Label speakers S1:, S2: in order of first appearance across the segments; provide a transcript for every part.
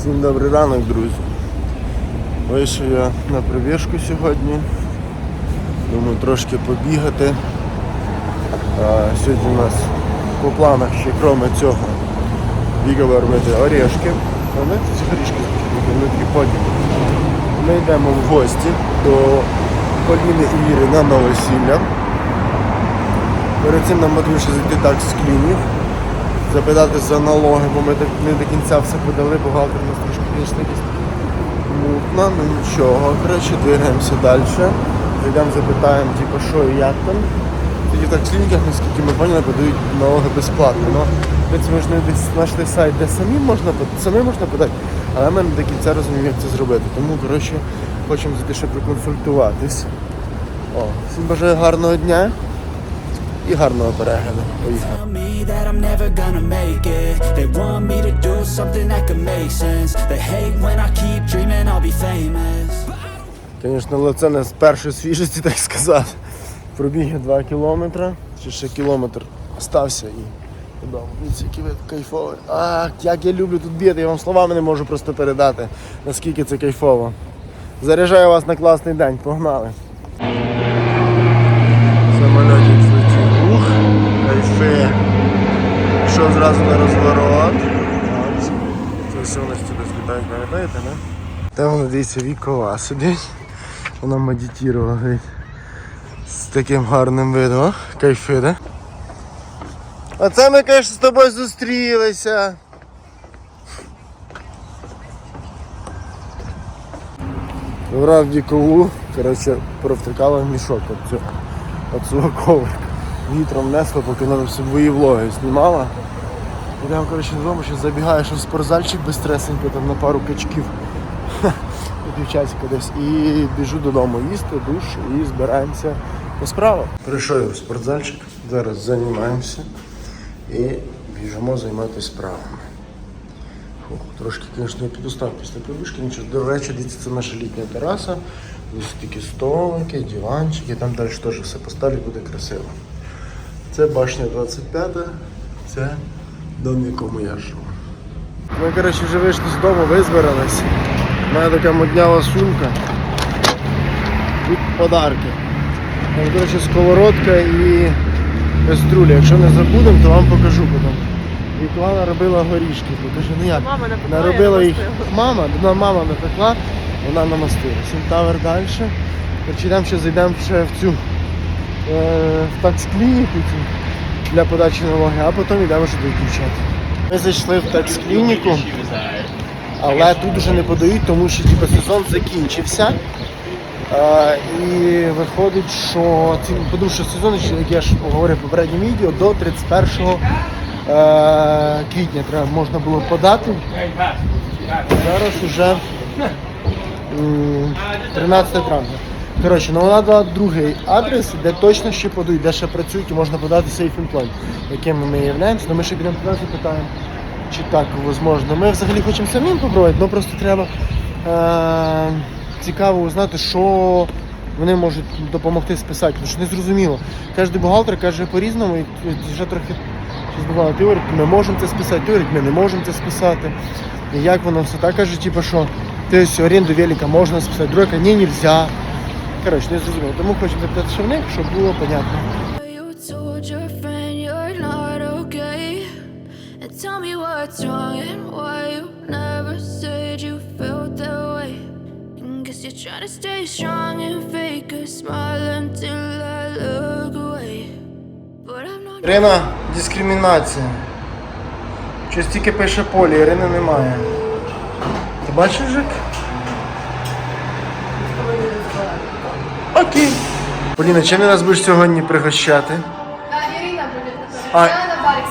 S1: Всім добрий ранок, друзі. Вийшов я на пробіжку сьогодні. Думаю трошки побігати. А, сьогодні у нас по планах ще крім цього бігали робити орішки. Вони ці горішки внутрі потім. Ми йдемо в гості до Поліни і Іри на новосілля. Перед цим нам потрібно зайти так з клінів, запитати за налоги, бо ми так не до кінця все подали, бухгалтер у нас трошки якийсь мутно, ну нічого. Коротше, двигаємося далі. Зайдемо, запитаємо, типу, що і як там. Тоді так в клініках, наскільки ми поняли, подають налоги безплатно. Ну, в принципі, ми десь знайшли сайт, де самі можна самі можна подати, але ми не до кінця розуміємо, як це зробити. Тому, коротше, хочемо зайти ще проконсультуватись. О, всім бажаю гарного дня і гарного перегляду. Звісно, але це не з першої свіжості, так сказати. Пробіг я 2 кілометри, чи ще кілометр стався і додому. Який вид кайфовий. А, як я люблю тут бігати, я вам словами не можу просто передати, наскільки це кайфово. Заряджаю вас на класний день, погнали. Пішов зразу на розворот. Це все у нас сюди злітають, пам'ятаєте, не? Там вона дивіться вікова сидить. Вона медитувала. З таким гарним видом. Кайфи, да? А це ми, конечно, з тобою зустрілися. Врав вікову, коротше, провтикала в мішок от цього, коврика. Вітром несло, поки вона свої влоги знімала. Йдемо, коротше, додому, ще забігаєш в спортзальчик безстресенько, там на пару качків. півчасика десь. І біжу додому їсти, душ і збираємося по справах. Прийшов в спортзальчик, зараз займаємося і біжимо займатися справами. Трошки, звісно, я підустав після пробіжки, нічого. До речі, дивіться, це наша літня тераса. Ось такі столики, диванчики, там далі теж все поставлять, буде красиво. Це башня 25, це дом, в якому я живу. Ми, коротше, вже вийшли з дому, визбирались. У мене така моднява сумка. Тут подарки. Там, коротше, сковородка і каструля. Якщо не забудемо, то вам покажу потім. Віклана робила горішки. Покажу, ну як?
S2: Мама напекла,
S1: Наробила
S2: я
S1: їх. Мама, одна мама напекла, вона намастила. Сімтавер далі. Йдемо ще зайдемо ще в цю е, в таксклініку цю для подачі налоги, а потім йдемо вже до дівчат. Ми зайшли в таксклініку, але тут вже не подають, тому що типу, сезон закінчився. Е, і виходить, що ці, тому що сезон, як я ж говорив в попередньому відео, до 31 е, квітня треба можна було подати. Зараз уже 13 травня. Коротше, ну вона дала другий адрес, де точно ще подають, де ще працюють і можна подати Employment, яким ми являємося. Ну ми ще підемо туди запитаємо, чи так можливо. Ми взагалі хочемо самим попробувати, але просто треба е- цікаво узнати, що вони можуть допомогти списати, тому що не. Кожен бухгалтер каже по-різному, і вже трохи бувало. Ти говорить, ми можемо це списати, ти говорить, ми не можемо це списати. І як воно все так каже, типу, що тобто оренду велика можна списати, друга ні, нельзя. Коротше, не зрозуміло. Тому хочемо запитати, що в них, щоб було понятно.
S3: Not tell me what's wrong and why you never said you felt that way. And guess you're trying to stay strong and fake a smile until I look away. But I've known
S1: Ірина, дискримінація. Щось тільки пише полі, Ірини немає. Ти бачиш, Жик? Окей. Поліна, чим ти нас будеш сьогодні пригощати?
S4: А, Ирина будет
S1: А.
S4: Я на баре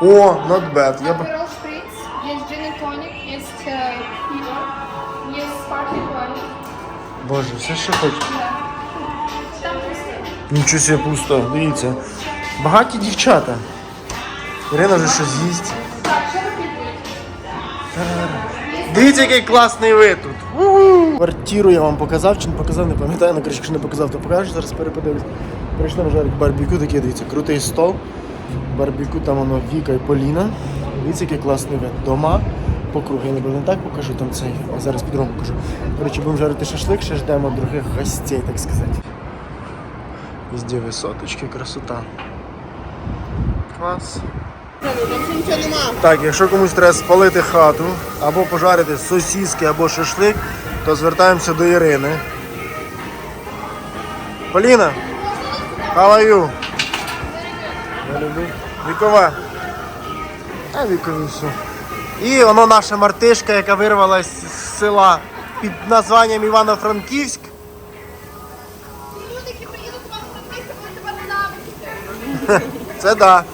S4: стою.
S1: О, not bad. Я б...
S4: Аперол шприц, есть джин и тоник, есть э, пиво, есть sparkling wine.
S1: Боже, все що хочеш.
S4: Да. Там пусто.
S1: Нічого себе пусто, дивіться. Багаті дівчата. Ірина вже щось їсть. Дивіться, який класний вид тут. Квартиру я вам показав, чи не показав, не пам'ятаю, ну коротше, якщо не показав, то покажу, зараз переподивлюсь. Прийшли на жарик барбекю, такий, дивіться, крутий стол. Барбекю, там воно Віка і Поліна. Дивіться, який класний вид. Дома. по кругу. Я не так покажу, там цей, а зараз по-другому покажу. Коротше, будемо жарити шашлик, ще ждемо других гостей, так сказати. Везде висоточки, красота. Клас. Так, якщо комусь треба спалити хату, або пожарити сосиски, або шашлик, то звертаємося до Ірини. Поліна, how are you? Я люблю. Вікова. А вікові все. І воно наша мартишка, яка вирвалась з села під названням Івано-Франківськ.
S4: Люди, які приїдуть на місце, будуть тебе ненавидіти.
S1: Це да.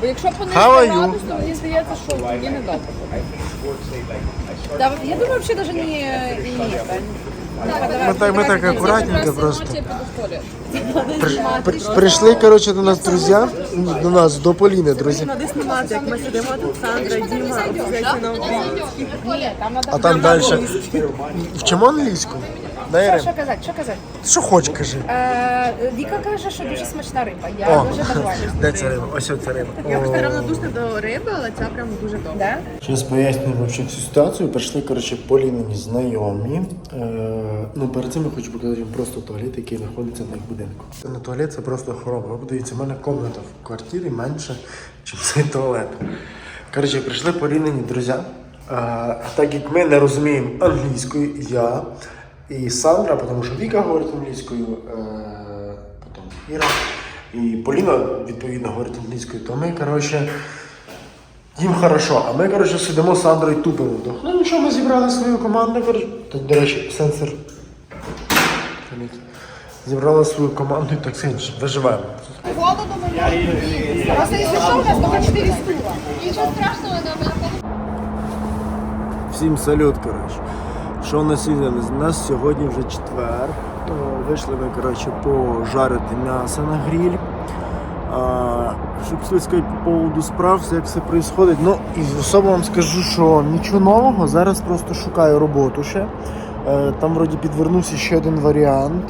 S2: Бо якщо по них
S1: How are
S2: старатись,
S1: you?
S2: то мені здається, що тоді не добре. Да, я думаю, взагалі навіть не і
S1: Ми так, ми так акуратненько просто.
S2: Піду.
S1: При- прийшли, коротше, до нас друзі, до нас, до Поліни, друзі.
S5: Треба знімати, як ми сидимо тут, Сандра, Діма, обов'язково на.
S1: А там далі. Вчимо англійську? Да, Ірин?
S2: Що казати, що казати?
S1: Що хоч, кажи.
S2: Е, Віка каже, що дуже смачна риба. Я
S1: О,
S2: дуже довольна.
S1: де ця риба? Ось ця риба.
S5: Я просто равнодушна до риби, але ця прям дуже добра.
S2: Да?
S1: Зараз пояснюю вообще всю ситуацію. Прийшли, коротше, Полінині знайомі. Е, ну, перед цим я хочу показати вам просто туалет, який знаходиться на їх будинку. Це не туалет, це просто хороба. Ви подивіться, в мене кімната в квартирі менше, ніж цей туалет. Коротше, прийшли Полінині друзі. Е, так як ми не розуміємо англійською, я і Сандра, тому що Віка говорить англійською, е, потім Іра. І Поліна, відповідно, говорить англійською, то ми, коротше, їм хорошо, а ми, коротше, сидимо з Сандрою тупимо. Ну нічого, ми зібрали свою команду. Тут, до речі, сенсор. Зібрали свою команду і так сильно виживаємо.
S4: Голодом ми можемо. Просто якщо що, у нас тільки 4 стула. Нічого страшного, нам
S1: Всім салют, коротше. Що у нас іде? У нас сьогодні вже четвер. То вийшли ми, коротше, пожарити м'ясо на гриль. А, щоб сказати по поводу справ, як все відбувається. Ну, і особо вам скажу, що нічого нового. Зараз просто шукаю роботу ще. Е, Там вроді підвернувся ще один варіант.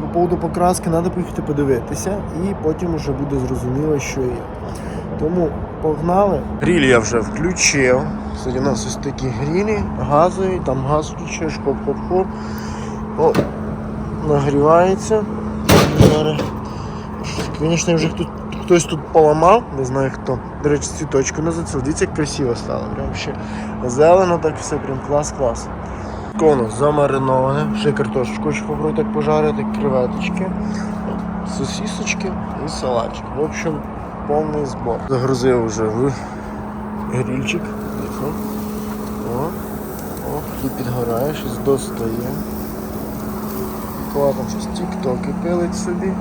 S1: По поводу покраски треба поїхати подивитися, і потім вже буде зрозуміло, що є. Тому погнали. Гріль я вже включив. Кстати, у нас ось такі грілі, газові, там газ включиш, хоп-хоп-хоп. О, нагрівається. Звісно, вже тут хтось тут поламав, не знаю хто. До речі, цвіточку не зацвів. Дивіться, як красиво стало. Прям ще зелено, так все прям клас-клас. Коно замариноване. Ще картошечку хочу попробувати так пожарити, креветочки, сосисочки і салатчик. В общем, повний збор. Загрузив вже в грільчик. Хліб підгорає, щось достає. Кола там щось тік-токи пилить собі.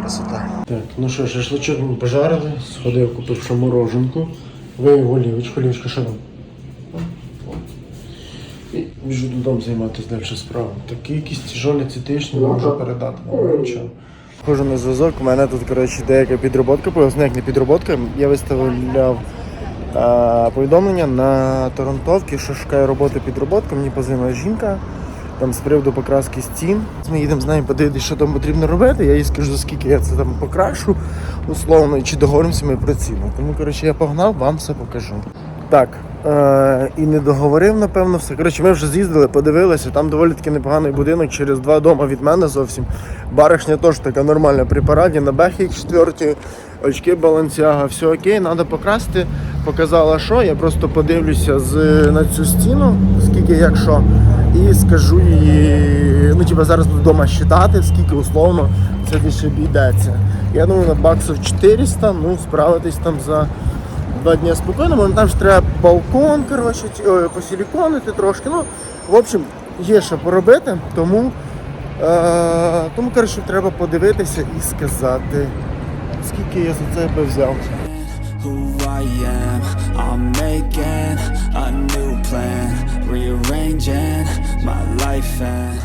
S1: Красота. Так, ну що, шашличок ми пожарили, сходив, купив ще мороженку, вивів олівочку, олівочка що. І біжу додому займатися далі справами. Такі якісь тяжолі не можу передати. Ну, нічого. Хожу на зв'язок, у мене тут коротше, деяка підроботка, поясню, як не підроботка. Я виставляв повідомлення на Торонтовці, що шукаю роботу підроботку. Мені позвонила жінка там з приводу покраски стін. Ми їдемо з нею подивитися, що там потрібно робити. Я їй скажу, скільки я це там покрашу, условно, чи договоримося ми про ціну. Тому коротше, я погнав, вам все покажу. Так, е, і не договорив, напевно, все. Коротше, ми вже з'їздили, подивилися, там доволі таки непоганий будинок через два дома від мене зовсім. Баришня теж така нормальна при параді, на бехі четверті, очки балансяга, все окей, треба покрасти. Показала, що, я просто подивлюся з, на цю стіну, скільки як що, і скажу їй, ну типа зараз буду вдома считати, скільки условно це десь обійдеться. Я думаю, на баксів 400, ну справитись там за два дні спокійно, бо там ж треба балкон, коротше, посиліконити трошки. Ну, в общем, є що поробити, тому, е, тому коротше, треба подивитися і сказати, скільки я за це би взяв.
S6: who I am. I'm making a new plan, rearranging my life and